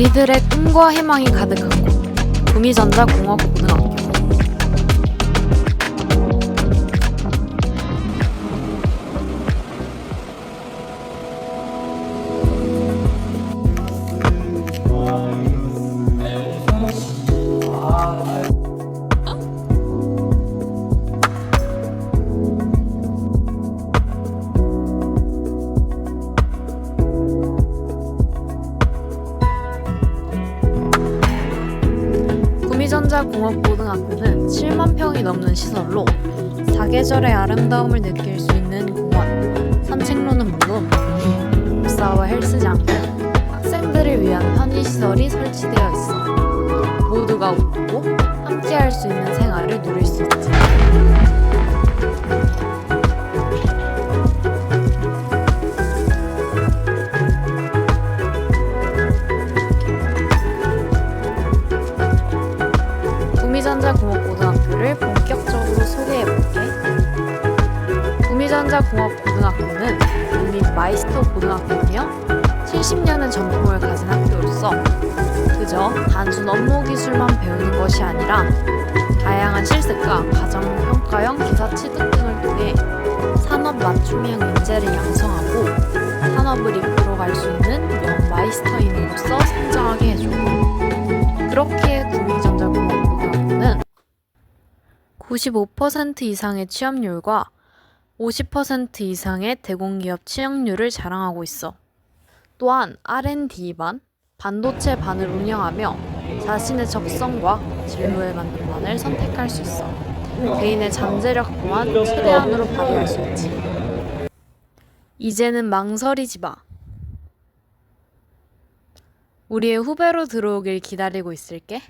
우리들의 꿈과 희망이 가득한 곳 구미전자공업고등학교 구미전자공업고등학교는 7만 평이 넘는 시설로 사계절의 아름다움을 느낄 수 있는 공원, 산책로는 물론 복사와 헬스장 등 학생들을 위한 편의시설이 설치되어 있어 모두가 웃고 함께할 수 있는 생활을 누릴 수 있지. 구미전자공업고등학교를 본격적으로 소개해볼게. 구미전자공업고등학교는 국립 마이스터 고등학교이며 70년의 전통을 가진 학교로서 그저 단순 업무 기술만 배우는 것이 아니라 다양한 실습과 가정 평가형 기사 취득 등을 통해 산업 맞춤형 인재를 양성하고 산업을 이끌어 갈 수 있는 명 마이스터인으로서 성장하게 해줘. 그렇게 95% 이상의 취업률과 50% 이상의 대공기업 취업률을 자랑하고 있어. 또한 R&D반, 반도체 반을 운영하며 자신의 적성과 진로에 맞는 반을 선택할 수 있어. 개인의 잠재력 또한 최대한으로 발휘할 수 있지. 이제는 망설이지 마. 우리의 후배로 들어오길 기다리고 있을게.